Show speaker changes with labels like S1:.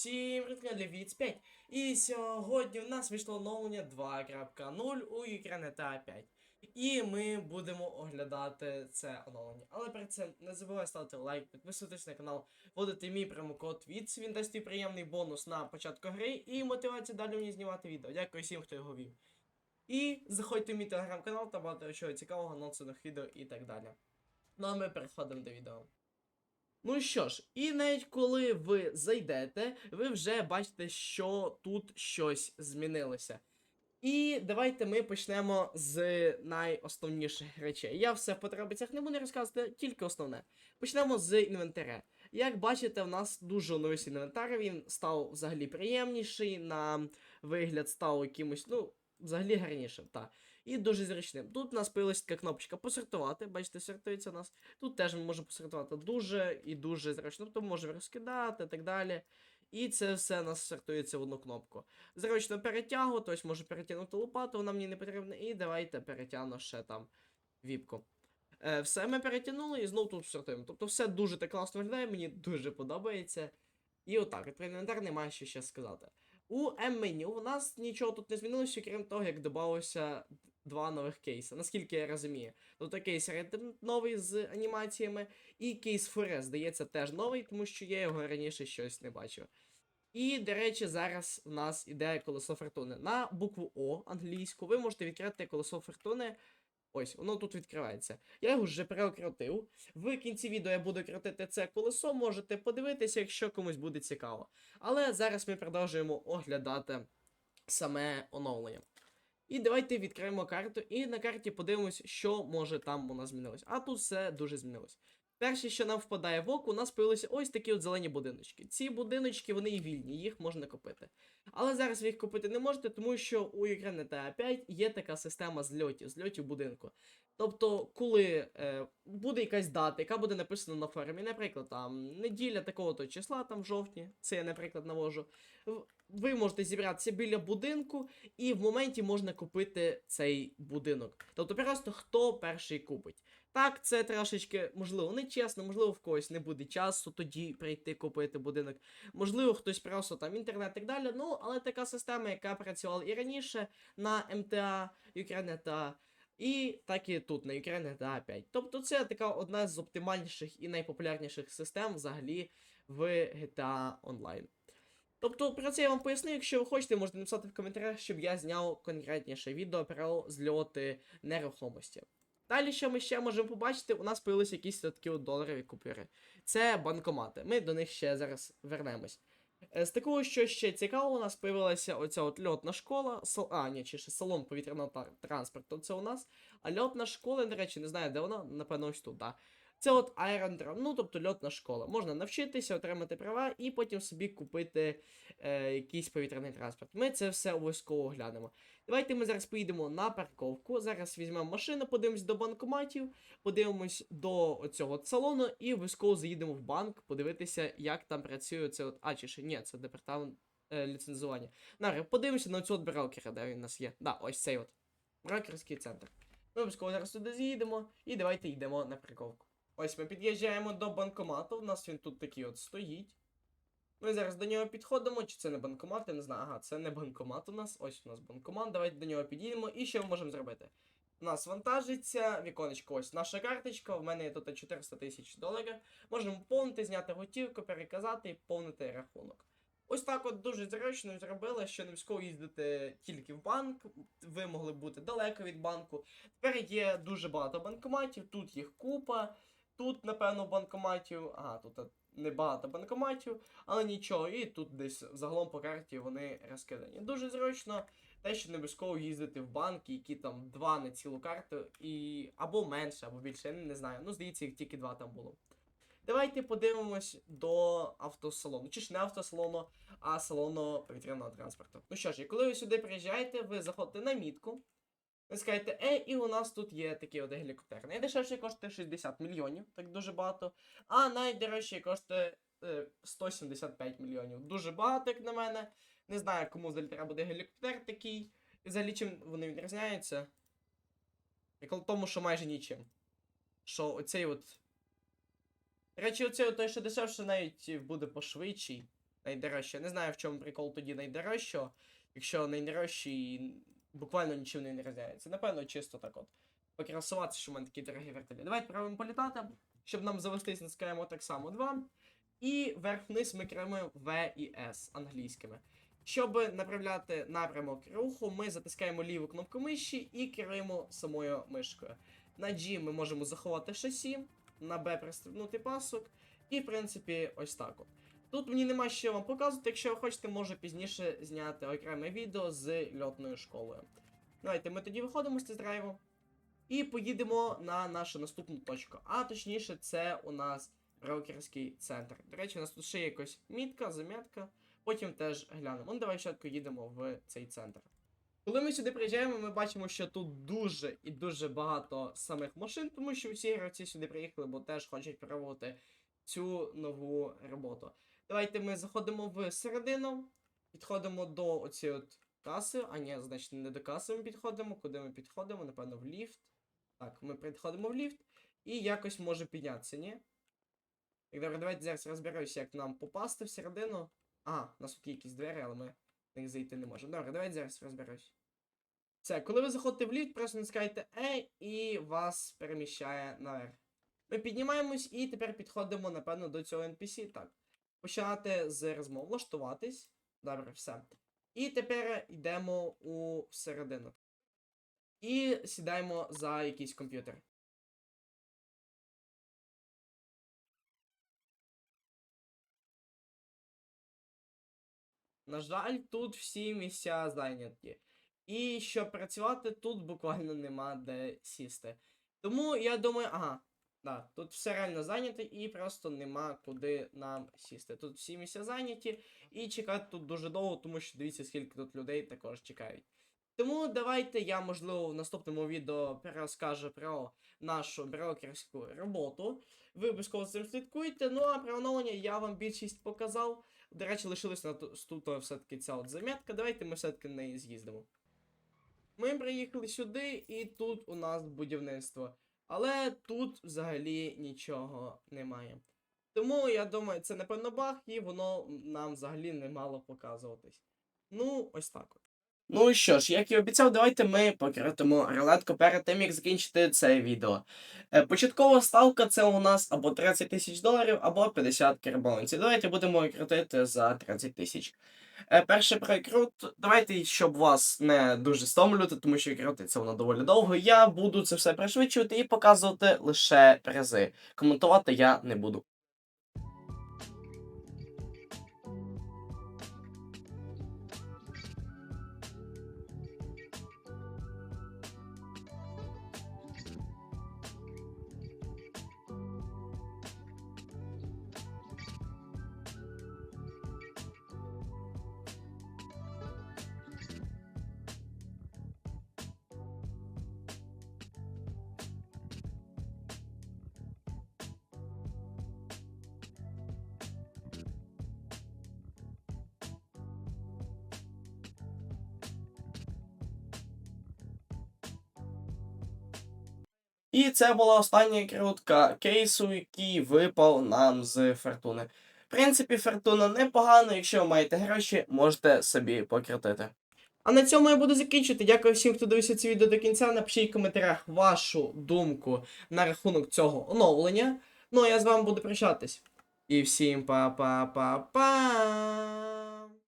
S1: Всім привіт, для Віц 5. І сьогодні у нас вийшло оновлення 2.0 у Ukraine GTA 5. І ми будемо оглядати це оновлення. Але перед цим не забувай ставити лайк, підписуватись на канал, вводити мій промокод ВІЦ, він дасть тобі приємний бонус на початку гри і мотивацію далі мені знімати відео. Дякую всім, хто його вів. І заходьте в мій телеграм-канал та багато чого цікавого, анонсових відео і так далі. Ну а ми переходимо до відео. Ну що ж, і навіть коли ви зайдете, ви вже бачите, що тут щось змінилося. І давайте ми почнемо з найосновніших речей. Я все в потребицях не буду розказувати, тільки основне. Почнемо з інвентаря. Як бачите, в нас дуже оновився інвентар, він став взагалі приємніший, на вигляд став якимось, ну, взагалі гарнішим, так. І дуже зручним. Тут у нас появилася така кнопочка посортувати. Бачите, сортується у нас. Тут теж ми можемо посортувати дуже і дуже зручно. Тобто можемо розкидати і так далі. І це все у нас сортується в одну кнопку. Зручно перетягу, тобто можу перетягнути лопату, вона мені не потрібна. І давайте перетягну ще там віпку. Е, все ми перетягнули і знову тут сортуємо. Тобто все дуже так класно виглядає, мені дуже подобається. І отак, от про інвентар немає що ще сказати. У М-меню у нас нічого тут не змінилося, крім того, як додалося два нових кейси, наскільки я розумію. Тобто кейс Red новий з анімаціями, і кейс Forest, здається, теж новий, тому що я його раніше щось не бачив. І, до речі, зараз у нас іде колесо фортуни. На букву О англійську ви можете відкрити колесо фортуни. Ось, воно тут відкривається. Я його вже переокрутив. В кінці відео я буду крутити це колесо, можете подивитися, якщо комусь буде цікаво. Але зараз ми продовжуємо оглядати саме оновлення. І давайте відкриємо карту, і на карті подивимось, що може там у нас змінилось. А тут все дуже змінилось. Перше, що нам впадає в око, у нас появилися ось такі от зелені будиночки. Ці будиночки, вони і вільні, їх можна купити. Але зараз ви їх купити не можете, тому що у Ukraine GTA 5 є така система зльотів, зльотів будинку. Тобто, коли е, буде якась дата, яка буде написана на форумі, наприклад, там неділя такого-то числа, там в жовтні, це я, наприклад, навожу. Ви можете зібратися біля будинку, і в моменті можна купити цей будинок. Тобто, просто хто перший купить. Так, це трошечки, можливо, нечесно, можливо, в когось не буде часу тоді прийти купити будинок. Можливо, хтось просто там інтернет і так далі. Ну, але така система, яка працювала і раніше на МТА, Ukraine і так і тут на Ukraine GTA 5. Тобто це така одна з оптимальніших і найпопулярніших систем взагалі в GTA Online. Тобто про це я вам поясню, якщо ви хочете, можете написати в коментарях, щоб я зняв конкретніше відео про зльоти нерухомості. Далі, що ми ще можемо побачити, у нас появилися якісь такі от доларові купюри. Це банкомати. Ми до них ще зараз вернемось. Е, З такого, що ще цікаво, у нас появилася оця от льотна школа, сал... а, ні, чи ще салон повітряного транспорту, це у нас. А льотна школа, до речі, не знаю, де вона, напевно, ось тут, да. Це от аеродром, ну тобто льотна школа. Можна навчитися, отримати права і потім собі купити е, якийсь повітряний транспорт. Ми це все обов'язково оглянемо. Давайте ми зараз поїдемо на парковку. Зараз візьмемо машину, подивимось до банкоматів, подивимось до цього салону і обов'язково заїдемо в банк, подивитися, як там працює це от. А, чи ще ні, це департамент е, ліцензування. Наре, подивимося на цю от брокера, де він у нас є. Да, ось цей от. Брокерський центр. Ми обов'язково зараз туди з'їдемо і давайте йдемо на парковку. Ось ми під'їжджаємо до банкомату. У нас він тут такий от стоїть. Ми зараз до нього підходимо, чи це не банкомат, я не знаю. Ага, це не банкомат у нас. Ось у нас банкомат. Давайте до нього підійдемо. І що ми можемо зробити? У нас вантажиться, віконечко, ось наша карточка. В мене є тут 400 тисяч доларів. Можемо поповнити, зняти готівку, переказати і поповнити рахунок. Ось так от дуже зручно зробили, що не обов'язково їздити тільки в банк, ви могли бути далеко від банку. Тепер є дуже багато банкоматів, тут їх купа, тут, напевно, банкоматів. Ага, тут е, небагато банкоматів, але нічого, і тут десь загалом по карті вони розкидані. Дуже зручно, те, що не обов'язково їздити в банки, які там два на цілу карту, і або менше, або більше, я не знаю. Ну, здається, їх тільки два там було. Давайте подивимось до автосалону. Чи ж не автосалону, а салону повітряного транспорту. Ну що ж, і коли ви сюди приїжджаєте, ви заходите на мітку. Ви скажете, е, і у нас тут є такий от гелікоптер. Найдешевший коштує 60 мільйонів, так дуже багато. А найдорожчий коштує е, 175 мільйонів. Дуже багато, як на мене. Не знаю, кому взагалі буде гелікоптер такий. І взагалі чим вони відрізняються. Як тому, що майже нічим. Що оцей от. Речі, оцей от той, що дешевше, навіть буде пошвидший. найдорожче. Не знаю, в чому прикол тоді найдорожчого, якщо найдорожчий буквально нічим не відрізняється. Напевно, чисто так от. Покрасуватися, що в мене такі дорогі вертолі. Давайте пробуємо політати. Щоб нам завестись, натискаємо так само 2. І вверх-вниз ми керуємо V і S англійськими. Щоб направляти напрямок руху, ми затискаємо ліву кнопку миші і керуємо самою мишкою. На G ми можемо заховати шасі, на B пристебнути пасок, і, в принципі, ось так от. Тут мені нема що вам показувати, якщо ви хочете, можу пізніше зняти окреме відео з льотною школою. Давайте ми тоді виходимо з тест-драйву і поїдемо на нашу наступну точку. А точніше, це у нас брокерський центр. До речі, у нас тут ще є якась мітка, замітка. Потім теж глянемо. Ну, давай спочатку їдемо в цей центр. Коли ми сюди приїжджаємо, ми бачимо, що тут дуже і дуже багато самих машин, тому що всі гравці сюди приїхали, бо теж хочуть пробувати цю нову роботу. Давайте ми заходимо в середину, підходимо до оцієї от каси. А ні, значить, не до каси ми підходимо. Куди ми підходимо? Напевно, в ліфт. Так, ми підходимо в ліфт і якось може піднятися, ні? Так, добре, давайте зараз розберуся, як нам попасти всередину. А, у нас тут є якісь двері, але ми в них зайти не можемо. Добре, давайте зараз розберусь. Все, коли ви заходите в ліфт, просто натискаєте E і вас переміщає наверх. Ми піднімаємось і тепер підходимо, напевно, до цього NPC. Так. Починати з розмов, влаштуватись. Добре, все. І тепер йдемо у середину. І сідаємо за якийсь комп'ютер. На жаль, тут всі місця зайняті. І щоб працювати, тут буквально нема де сісти. Тому я думаю, ага, да, тут все реально зайняте і просто нема куди нам сісти. Тут всі місця зайняті, і чекати тут дуже довго, тому що дивіться, скільки тут людей також чекають. Тому давайте я, можливо, в наступному відео розкажу про нашу брокерську роботу. Ви обов'язково цим слідкуйте. Ну а про оновлення я вам більшість показав. До речі, лишилась на тут все-таки ця от замітка. Давайте ми все-таки на неї з'їздимо. Ми приїхали сюди, і тут у нас будівництво. Але тут взагалі нічого немає. Тому я думаю, це напевно баг, і воно нам взагалі не мало показуватись. Ну, ось так от. Ну що ж, як і обіцяв, давайте ми покрутимо рулетку перед тим, як закінчити це відео. Е, Початкова ставка це у нас або 30 тисяч доларів, або 50 карбонців. Давайте будемо крутити за 30 тисяч. Е, Перший прикрут, давайте, щоб вас не дуже стомлювати, тому що крутиться воно доволі довго. Я буду це все пришвидшувати і показувати лише призи. Коментувати я не буду. І це була остання крутка кейсу, який випав нам з фортуни. В принципі, фортуна непогана, якщо ви маєте гроші, можете собі покрутити. А на цьому я буду закінчувати. Дякую всім, хто дивився це відео до кінця. Напишіть в коментарях вашу думку на рахунок цього оновлення. Ну а я з вами буду прощатись. І всім па-па-па-па.